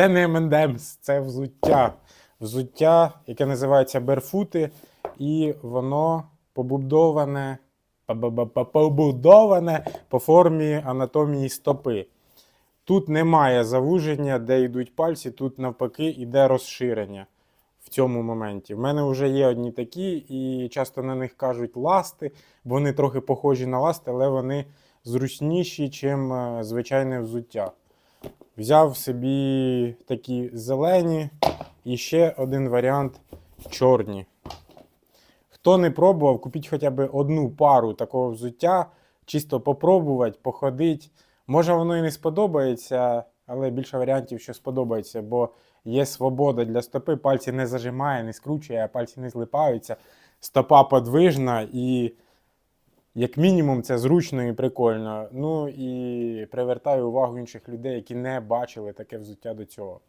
Це не M&M's, це взуття. Взуття, яке називається берфути, і воно побудоване, побудоване по формі анатомії стопи. Тут немає завуження, де йдуть пальці, тут навпаки йде розширення в цьому моменті. В мене вже є одні такі, і часто на них кажуть ласти, бо вони трохи похожі на ласти, але вони зручніші, ніж звичайне взуття. Взяв собі такі зелені і ще один варіант чорні. Хто не пробував, купіть хоча б одну пару такого взуття, чисто попробувати, походити. Може, воно і не сподобається, але більше варіантів, що сподобається, бо є свобода для стопи, пальці не зажимає, не скручує, пальці не злипаються. Стопа подвижна і, як мінімум, це зручно і прикольно. Ну і привертаю увагу інших людей, які не бачили таке взуття до цього.